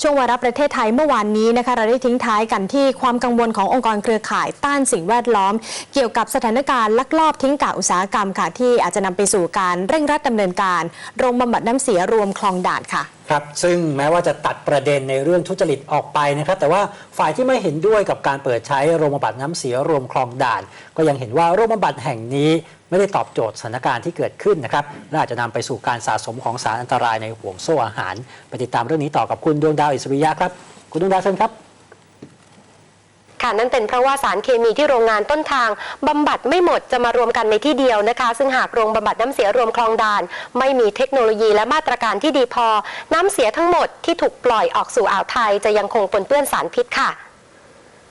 ช่วงวาระประเทศไทยเมื่อวานนี้นะคะเราได้ทิ้งท้ายกันที่ความกังวลขององค์กรเครือข่ายต้านสิ่งแวดล้อม เกี่ยวกับสถานการณ์ลักลอบทิ้งกากอุตสาหกรรมค่ะ ที่อาจจะนำไปสู่การเร่งรัดดำเนินการโรงบำบัดน้ำเสียรวมคลองด่านค่ะครับซึ่งแม้ว่าจะตัดประเด็นในเรื่องทุจริตออกไปนะครับ แต่ว่าฝ่ายที่ไม่เห็นด้วยกับการเปิดใช้โรงบำบัดน้ำเสียรวมคลองด่าน ก็ยังเห็นว่าโรงบำบัดแห่งนี้ ไม่ได้ตอบโจทย์สถานการณ์ที่เกิดขึ้นนะครับและอาจจะนำไปสู่การสะสมของสารอันตรายในห่วงโซ่อาหาร ไปติดตามเรื่องนี้ต่อกับคุณดวงดาวอิสริยะครับ คุณดวงดาวเชิญครับค่ะนั่นเป็นเพราะว่าสารเคมีที่โรงงานต้นทางบำบัดไม่หมดจะมารวมกันในที่เดียวนะคะ ซึ่งหากโรงบำบัดน้ำเสียรวมคลองด่าน ไม่มีเทคโนโลยีและมาตรการที่ดีพอ น้ำเสียทั้งหมดที่ถูกปล่อยออกสู่อ่าวไทย จะยังคงปนเปื้อนสารพิษค่ะ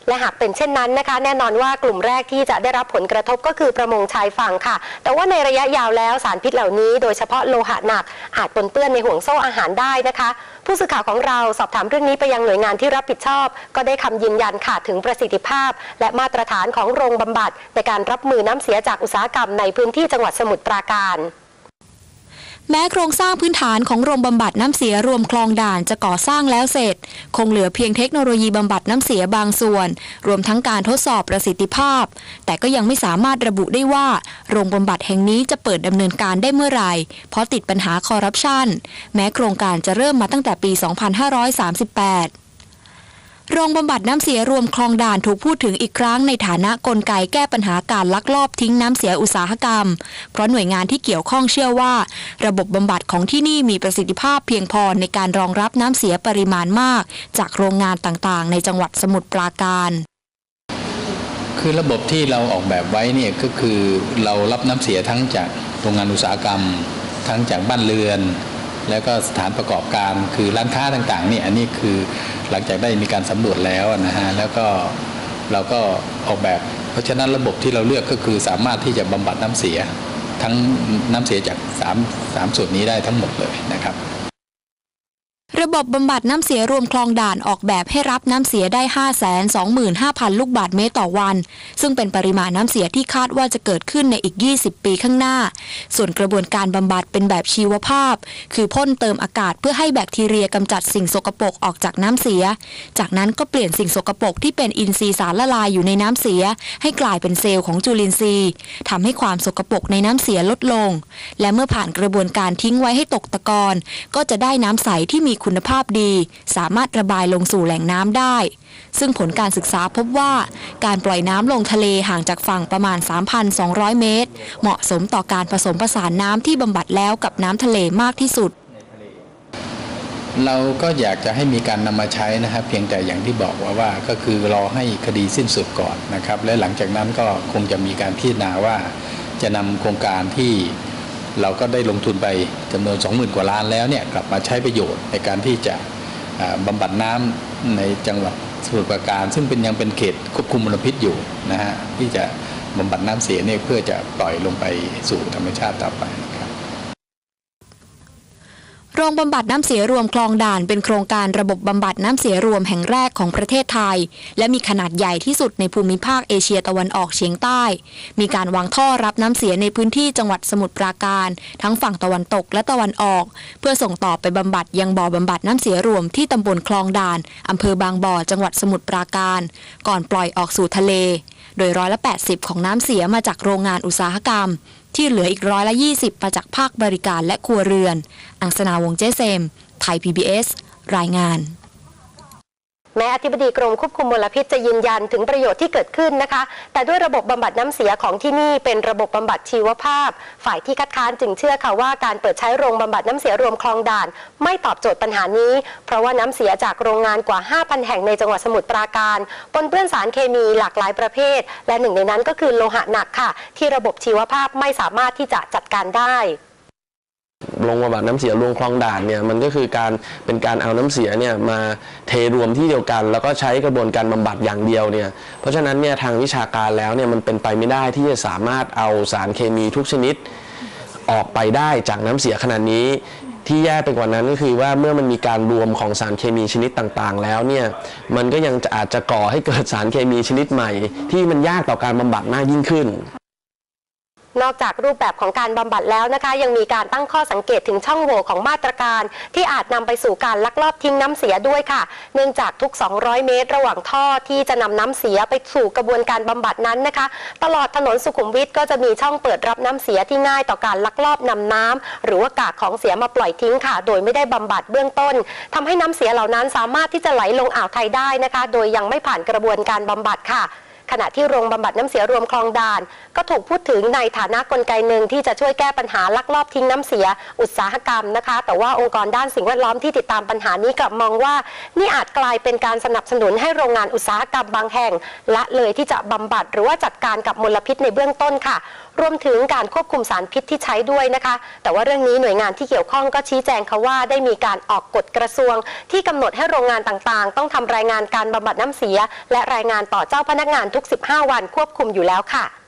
และหากเป็นเช่นนั้นนะคะ แน่นอนว่ากลุ่มแรกที่จะได้รับผลกระทบก็คือประมงชายฝั่งค่ะ แต่ว่าในระยะยาวแล้วสารพิษเหล่านี้ โดยเฉพาะโลหะหนัก อาจปนเปื้อนในห่วงโซ่อาหารได้นะคะ ผู้สื่อข่าวของเราสอบถามเรื่องนี้ไปยังหน่วยงานที่รับผิดชอบ ก็ได้คำยืนยันค่ะถึงประสิทธิภาพ และมาตรฐานของโรงบำบัดในการรับมือน้ำเสียจากอุตสาหกรรมในพื้นที่จังหวัดสมุทรปราการ แม้โครงสร้างพื้นฐานของโรงบำบัดน้ำเสียรวมคลองด่านจะก่อสร้างแล้วเสร็จ คงเหลือเพียงเทคโนโลยีบำบัดน้ำเสียบางส่วน รวมทั้งการทดสอบประสิทธิภาพ แต่ก็ยังไม่สามารถระบุได้ว่า โรงบำบัดแห่งนี้จะเปิดดำเนินการได้เมื่อไหร่ เพราะติดปัญหาคอร์รัปชันแม้โครงการจะเริ่มมาตั้งแต่ปี 2538 โรงบำบัดน้ำเสียรวมคลองด่านถูกพูดถึงอีกครั้งในฐานะกลไกแก้ปัญหาการลักลอบทิ้งน้ำเสียอุตสาหกรรม เพราะหน่วยงานที่เกี่ยวข้องเชื่อว่า ระบบบำบัดของที่นี่มีประสิทธิภาพเพียงพอในการรองรับน้ำเสียปริมาณมาก จากโรงงานต่างๆ ในจังหวัดสมุทรปราการคือระบบที่เราออกแบบไว้เนี่ยก็คือเรารับน้ำเสียทั้งจากโรงงานอุตสาหกรรม ทั้งจากบ้านเรือน แล้วก็สถานประกอบการคือร้านค้าต่างๆนี่อันนี้คือหลังจากได้มีการสำรวจแล้วนะฮะแล้วก็เราก็ออกแบบ เพราะฉะนั้นระบบที่เราเลือกก็คือสามารถที่จะบำบัดน้ำเสีย ทั้งน้ำเสียจากสามสามส่วนนี้ได้ทั้งหมดเลยนะครับ ระบบบำบัดน้ำเสียรวมคลองด่านออกแบบให้รับน้ำเสียได้ 525,000 ลูกบาทเมตรต่อวัน ซึ่งเป็นปริมาณน้ำเสียที่คาดว่าจะเกิดขึ้นในอีก 20 ปีข้างหน้า ส่วนกระบวนการบำบัดเป็นแบบชีวภาพ คือพ่นเติมอากาศเพื่อให้แบคทีเรียกำจัดสิ่งสกปรกออกจากน้ำเสีย จากนั้นก็เปลี่ยนสิ่งสกปรกที่เป็นอินทรีย์สารละลายอยู่ในน้ำเสีย ให้กลายเป็นเซลล์ของจุลินทรีย์ทำให้ความสกปรกในน้ำเสียลดลง และเมื่อผ่านกระบวนการทิ้งไว้ให้ตกตะกอนก็จะได้น้ำใสที่มีคุณคุณภาพดี สามารถระบายลงสู่แหล่งน้ำได้ ซึ่งผลการศึกษาพบว่า การปล่อยน้ำลงทะเลห่างจากฝั่งประมาณ 3,200 เมตร เหมาะสมต่อการผสมผสานน้ำที่บำบัดแล้วกับน้ำทะเลมากที่สุด เราก็อยากจะให้มีการนำมาใช้นะครับ เพียงแต่อย่างที่บอกว่าว่าก็คือรอให้คดีสิ้นสุดก่อนนะครับ และหลังจากนั้นก็คงจะมีการพิจารณาว่าจะนำโครงการที่ เราก็ได้ลงทุนไปจำนวน 20,000 กว่าล้านแล้วเนี่ยกลับมาใช้ประโยชน์ในการที่จะบำบัดน้ำในจังหวัดสมุทรปราการ ซึ่งเป็นยังเป็นเขตควบคุมมลพิษอยู่นะฮะที่จะบำบัดน้ำเสียเนี่ยเพื่อจะปล่อยลงไปสู่ธรรมชาติต่อไป โรงบำบัดน้ำเสียรวมคลองด่านเป็นโครงการระบบบำบัดน้ำเสียรวมแห่งแรกของประเทศไทย และมีขนาดใหญ่ที่สุดในภูมิภาคเอเชียตะวันออกเฉียงใต้ มีการวางท่อรับน้ำเสียในพื้นที่จังหวัดสมุทรปราการ ทั้งฝั่งตะวันตกและตะวันออก เพื่อส่งต่อไปบำบัดยังบ่อบำบัดน้ำเสียรวมที่ตำบลคลองด่านอำเภอบางบ่อจังหวัดสมุทรปราการ ก่อนปล่อยออกสู่ทะเล โดยร้อยละ 80 ของน้ำเสียมาจากโรงงานอุตสาหกรรม ที่เหลืออีกร้อยละ 20 มาจากภาคบริการและครัวเรือน อังสนาวงเจเซม ไทย PBS รายงาน แม้อธิบดีกรมควบคุมมลพิษจะยืนยันถึงประโยชน์ที่เกิดขึ้นนะคะ แต่ด้วยระบบบำบัดน้ำเสียของที่นี่เป็นระบบบำบัดชีวภาพ ฝ่ายที่คัดค้านจึงเชื่อค่ะว่าการเปิดใช้โรงบำบัดน้ำเสียรวมคลองด่าน ไม่ตอบโจทย์ปัญหานี้ เพราะว่าน้ำเสียจากโรงงานกว่า 5,000 แห่งในจังหวัดสมุทรปราการปนเปื้อนสารเคมีหลากหลายประเภท และหนึ่งในนั้นก็คือโลหะหนักค่ะ ที่ระบบชีวภาพไม่สามารถที่จะจัดการได้ โรงบำบัดน้ำเสียรวมคลองด่านเนี่ยมันก็คือการเป็นการเอาน้ำเสียเนี่ยมาเทรวมที่เดียวกัน แล้วก็ใช้กระบวนการบำบัดอย่างเดียวเนี่ยเพราะฉะนั้นเนี่ยทางวิชาการแล้วเนี่ยมันเป็นไปไม่ได้ที่จะสามารถเอาสารเคมีทุกชนิดออกไปได้จากน้ำเสียขนาดนี้ ที่แย่ไปกว่านั้นก็คือว่าเมื่อมันมีการรวมของสารเคมีชนิดต่างๆ แล้วเนี่ยมันก็ยังอาจจะก่อให้เกิดสารเคมีชนิดใหม่ ที่มันยากต่อการบำบัดมากยิ่งขึ้น นอกจากรูปแบบของการบำบัดแล้วนะคะ ยังมีการตั้งข้อสังเกตถึงช่องโหว่ของมาตรการ ที่อาจนำไปสู่การลักลอบทิ้งน้ำเสียด้วยค่ะ เนื่องจากทุก 200 เมตร ระหว่างท่อที่จะนำน้ำเสียไปสู่กระบวนการบำบัดนั้นนะคะ ตลอดถนนสุขุมวิทก็จะมีช่องเปิดรับน้ำเสียที่ง่ายต่อการลักลอบนำน้ำหรือว่ากากของเสียมาปล่อยทิ้งค่ะ โดยไม่ได้บำบัดเบื้องต้นทำให้น้ำเสียเหล่านั้นสามารถที่จะไหลลงอ่าวไทยได้นะคะ โดยยังไม่ผ่านกระบวนการบำบัดค่ะ ขณะที่โรงบำบัดน้ำเสียรวมคลองด่าน ก็ถูกพูดถึงในฐานะกลไกหนึ่งที่จะช่วยแก้ปัญหาลักลอบทิ้งน้ำเสียอุตสาหกรรมนะคะ แต่ว่าองค์กรด้านสิ่งแวดล้อมที่ติดตามปัญหานี้กลับมองว่า นี่อาจกลายเป็นการสนับสนุนให้โรงงานอุตสาหกรรมบางแห่ง ละเลยที่จะบำบัดหรือว่าจัดการกับมลพิษในเบื้องต้นค่ะรวมถึงการควบคุมสารพิษที่ใช้ด้วยนะคะ แต่ว่าเรื่องนี้หน่วยงานที่เกี่ยวข้องก็ชี้แจงค่ะว่าได้มีการออกกฎกระทรวง ที่กำหนดให้โรงงานต่างๆ ต้องทำรายงานการบำบัดน้ำเสีย และรายงานต่อเจ้าพนักงานทุก 15 วันควบคุมอยู่แล้วค่ะ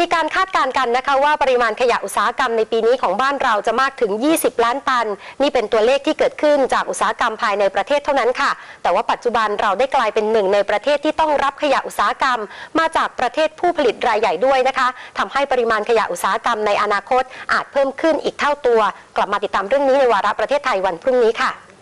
มีการคาดการณ์กันนะคะว่าปริมาณขยะอุตสาหกรรมในปีนี้ของบ้านเราจะมากถึง 20 ล้านตัน นี่เป็นตัวเลขที่เกิดขึ้นจากอุตสาหกรรมภายในประเทศเท่านั้นค่ะ แต่ว่าปัจจุบันเราได้กลายเป็นหนึ่งในประเทศที่ต้องรับขยะอุตสาหกรรม มาจากประเทศผู้ผลิตรายใหญ่ด้วยนะคะทำให้ปริมาณขยะอุตสาหกรรมในอนาคตอาจเพิ่มขึ้นอีกเท่าตัว กลับมาติดตามเรื่องนี้ในวาระประเทศไทยวันพรุ่งนี้ค่ะ